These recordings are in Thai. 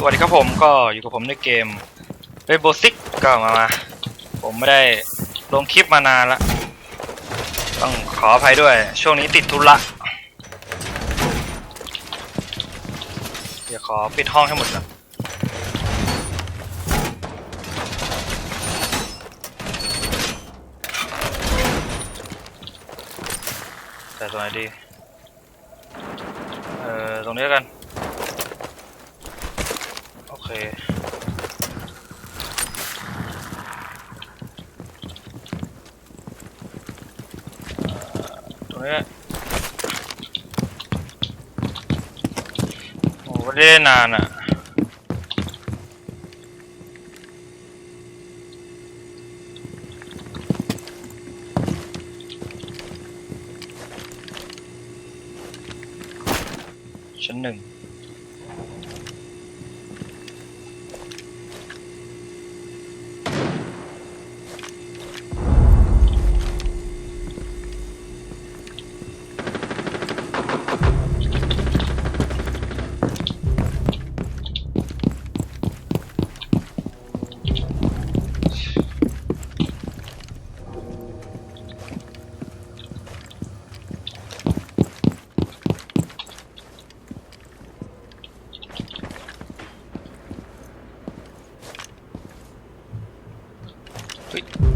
สวัสดีครับผมก็อยู่กับผมในเกมเ a โบซิกก็มามา ผมไม่ได้ลงคลิปมานานละต้องขออภัยด้วย ช่วงนี้ติดธุระเดี๋ยวขอปิดห้องให้หมดก่อนแต่ตรงไหนดี เอ่อ ตรงนี้แล้วกัน เคตรงนี้โอ้ไม่ได้นนานอะ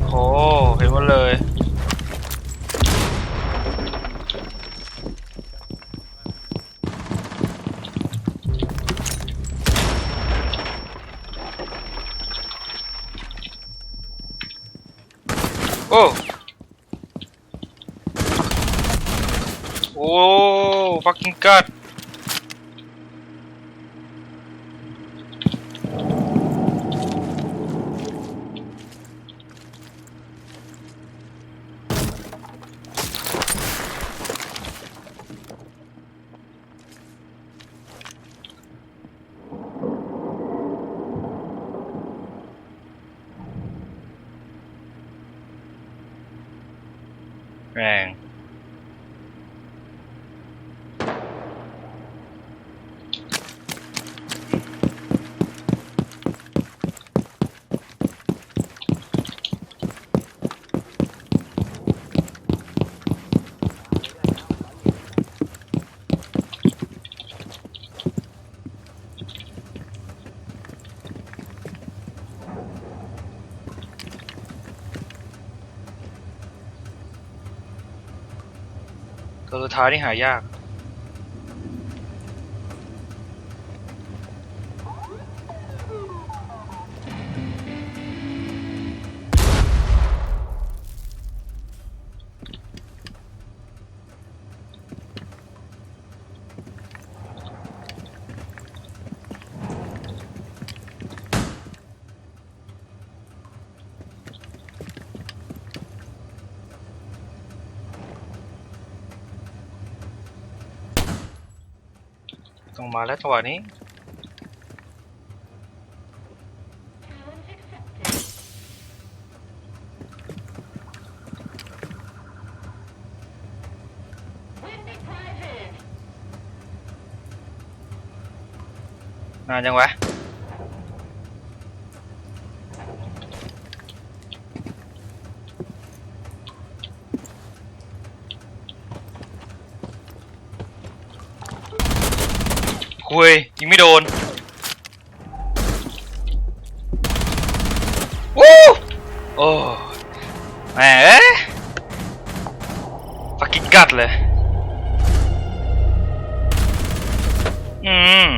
โอ้โหเห็นหมดเลย โอ้ โอ้ fucking god แรง ตัวสุดท้ายที่หายาก มาแล้วจังหวะนี้ นานยังวะ คุยยิงไม่โดนวู้โอ้แหมฟักกิ้งกัดเลย อืม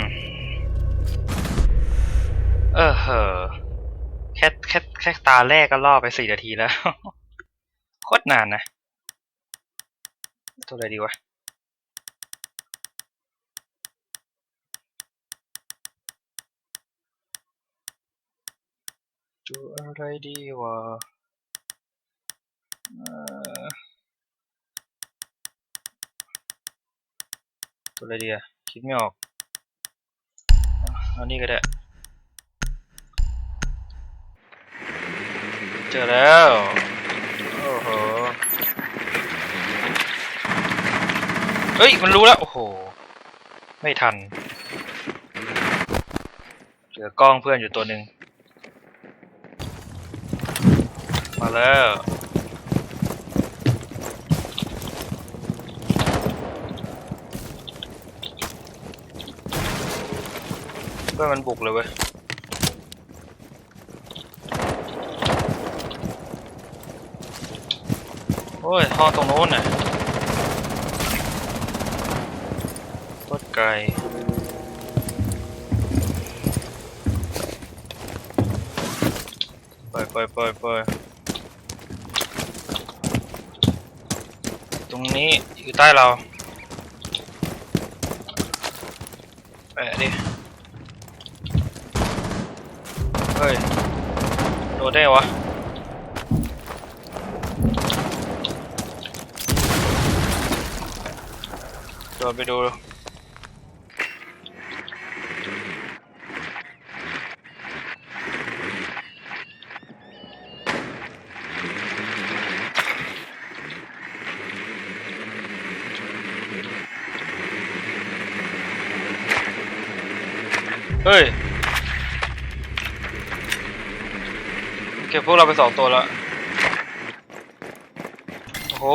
เออเหอะแค่แค่แค่ตาแรกก็ล่อไปสี่นาทีแล้ว โคตรนานนะ ตัวอะไรดีวะ ดูอะไรดีวะเอ่อตัวอะไรดีอะคิดไม่ออกเอานี่ก็ได้ เจอแล้ว โอ้โห เฮ้ย มันรู้แล้ว โอ้โห ไม่ทัน เหลือกล้องเพื่อนอยู่ตัวหนึ่ง มาแล้วเพื่อนมันบุกเลยเว้ยโอ้ยห้องตรงโน้นน่ะโคตรไกลปล่อยปล่อยปล่อยปล่อยต รงนี้อยู่ใต้เราแปะดิ เฮ้ย โดนได้วะโดนไปดู เฮ้ย เก็บพวกเราไปสองตัวแล้วโอ้โห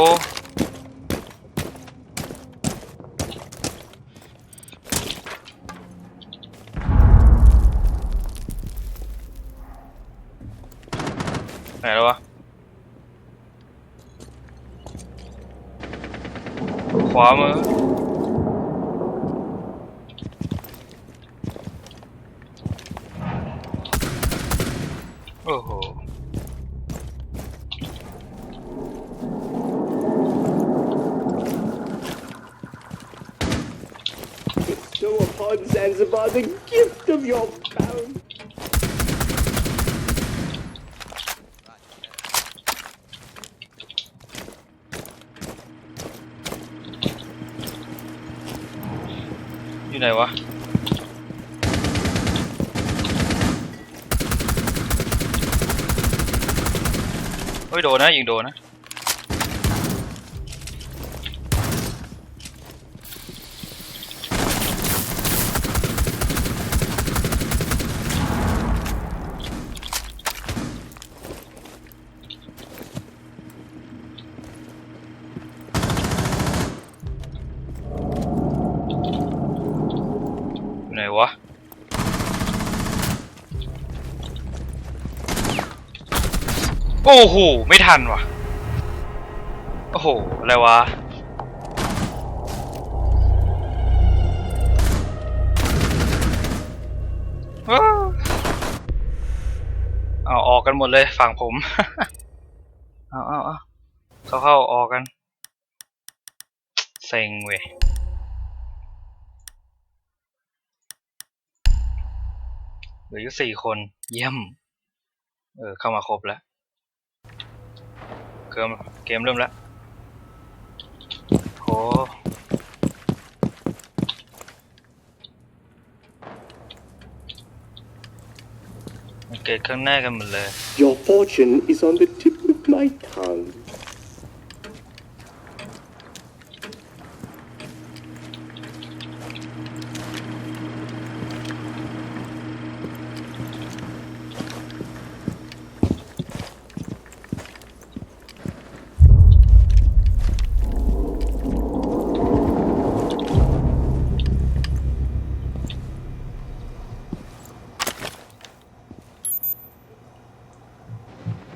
ไหนแล้ววะ ขวามือ โอ้โห upon Zanzibar the gift of your bounty. อยู่ไหนวะเฮ้ย โดนนะ ยิงโดนนะ อยู่ไหนวะ โอ้โห ไม่ทันว่ะ โอ้โห อะไรวะอ้าวเอาออกกันหมดเลยฝั่งผม เอาเอาเอาเข้าเข้าออกกันเซ็งเว้ยเหลืออยู่สี่คน เยี่ยม เออ เข้ามาครบแล้ว เกมเกมเริ่มแล้วโหเกิดข้างหน้ากันหมดเลย Your fortune is on the tip of my tongue.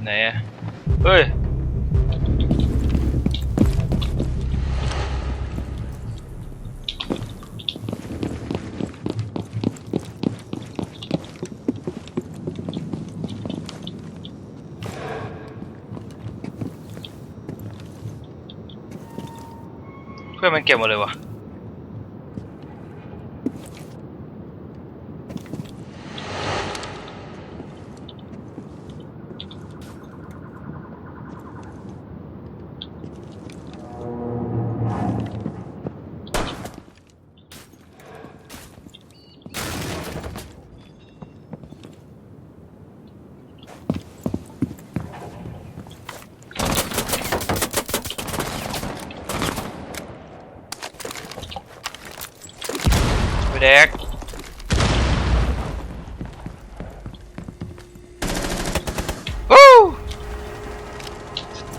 ไหนอะเฮ้ย เพื่อนมันเก็บหมดเลยวะ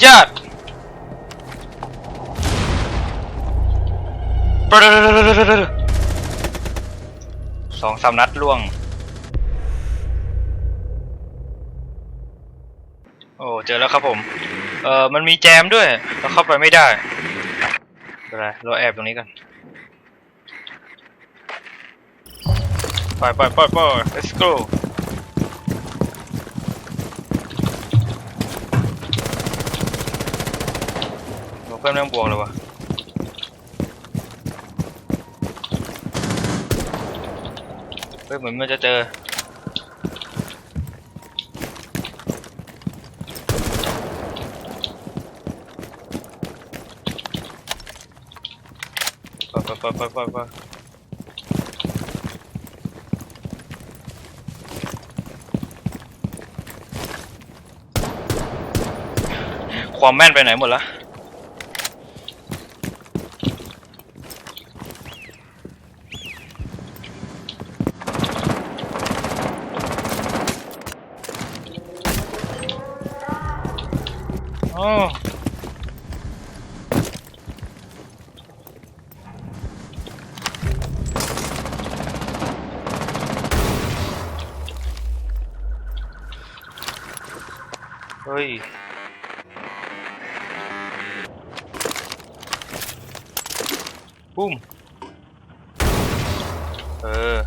ยอดสองสามนัดล่วง โอ้เจอแล้วครับผม เออมันมีแจมด้วย เราเข้าไปไม่ได้ไม่เป็นไรเราแอบตรงนี้กันไปไปไปไป let's go เพิ่มเรื่งบวกเลยวะเฮ้ยเหมือนมันจะเจอปไปไปไปไปไปความแม่นไปไหนหมดละ ปุ้ม เออ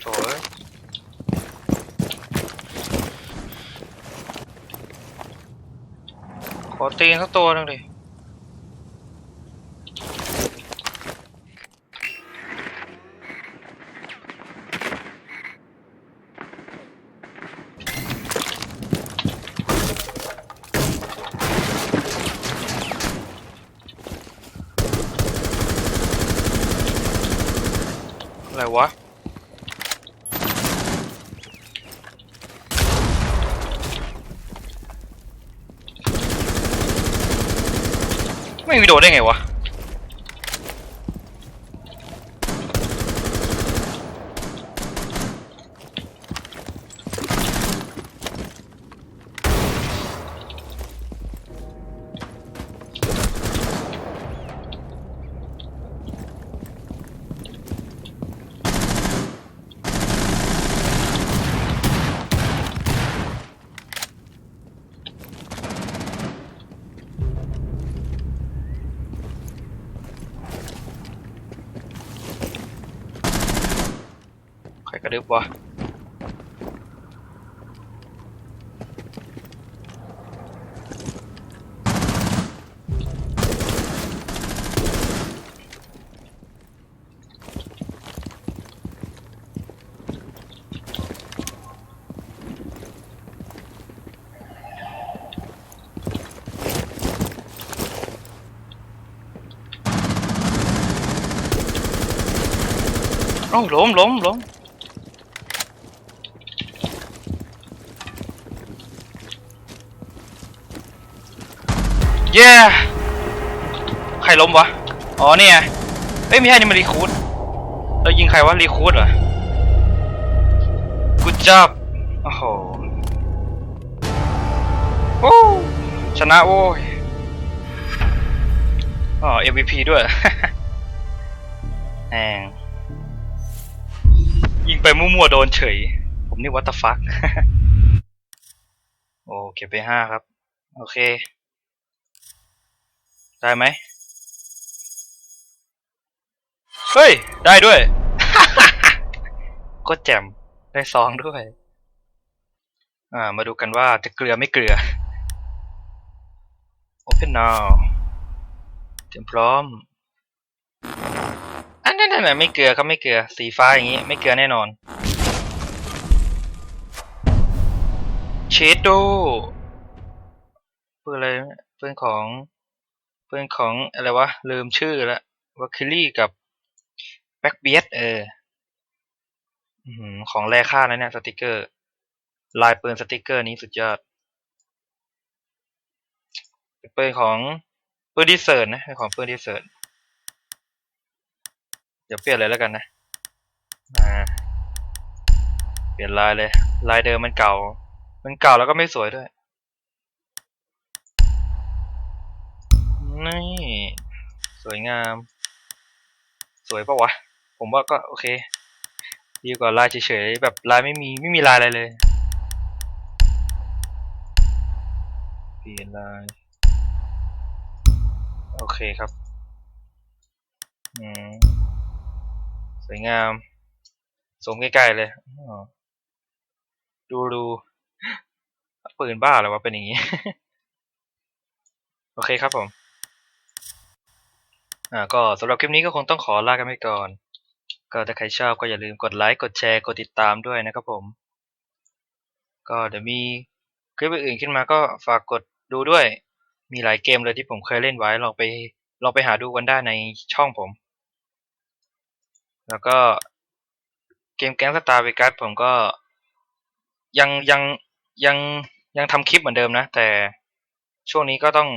โถ่เอ้ยขอตีนสักตัวหนึงดิ ไม่มีโดดได้ไงวะ ใครกระดึบวะ เย้ใครล้มวะ อ๋อเนี่ไงเอ้ยไม่ใช่นี่มันรีคูดเรายิงใครวะรีคูดเหรอ good job โอ้โหโอ้ชนะโว้ยอ๋อ MVP ด้วยแหงยิงไปมั่วๆโดนเฉย ผมนี่วัตฟัก โอเก็บไปห้าครับ โอเค ได้ไหมเฮ้ย ได้ด้วย ก็แจ่มได้ซองด้วย อ่า มาดูกันว่าจะเกลือไม่เกลือ Open now เตรียมพร้อม อันนั้นน่ะไม่เกลือครับไม่เกลือ สีฟ้าอย่างงี้ ไม่เกลือแน่นอน เชดโดปืนอะไรเปืนของ ปืนของอะไรวะลืมชื่อละวัคคิลี่กับแบ็กเบียดเออของแรค่านะเนี่ยสติกเกอร์ ลายปืนสติกเกอร์นี้สุดยอดเป็นปืนของปืนดีเซิร์นะเป็นของปืนดีเซิร์เดี๋ยวเปลี่ยนเลยแล้วกันนะอ่าเปลี่ยนลายเลย ลายเดิมมันเก่า มันเก่าแล้วก็ไม่สวยด้วย สวยงาม สวยปะวะ ผมว่าก็โอเค ดีกว่าลายเฉยๆ แบบลายไม่มีไม่มีลายอะไรเลย เปลี่ยนลาย โอเคครับ อืม สวยงาม สมใกล้ๆเลย ดูดูปืนบ้าเลยวะเป็นอย่างนี้ โอเคครับผม อ่าก็สำหรับคลิปนี้ก็คงต้องขอลากันไปก่อน ก็ถ้าใครชอบก็อย่าลืมกดไลค์กดแชร์กดติดตามด้วยนะครับผม ก็เดี๋ยวมีคลิปอื่นขึ้นมาก็ฝากกดดูด้วย มีหลายเกมเลยที่ผมเคยเล่นไว้ลองไปลองไปหาดูกันได้ในช่องผม แล้วก็เกมแก๊งสตาร์เวกัสผมก็ยังยังยังยังทำคลิปเหมือนเดิมนะ แต่ช่วงนี้ก็ต้อง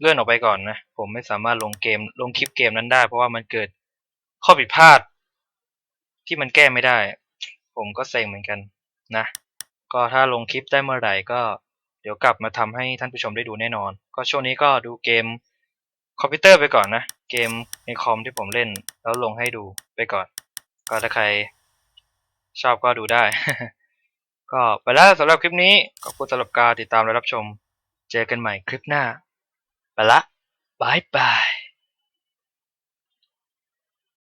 เลื่อนออกไปก่อนนะ ผมไม่สามารถลงเกมลงคลิปเกมนั้นได้ เพราะว่ามันเกิดข้อผิดพลาด ที่มันแก้ไม่ได้ ผมก็เซ็งเหมือนกันนะ ก็ถ้าลงคลิปได้เมื่อไหร่ก็เดี๋ยวกลับมาทำให้ท่านผู้ชมได้ดูแน่นอน ก็ช่วงนี้ก็ดูเกมคอมพิวเตอร์ไปก่อนนะ เกมในคอมที่ผมเล่น แล้วลงให้ดูไปก่อน ก็ถ้าใครชอบก็ดูได้ ก็ไปแล้วสำหรับคลิปนี้ ขอบคุณสำหรับการติดตามและรับชม เจอกันใหม่คลิปหน้า ไปละบายบาย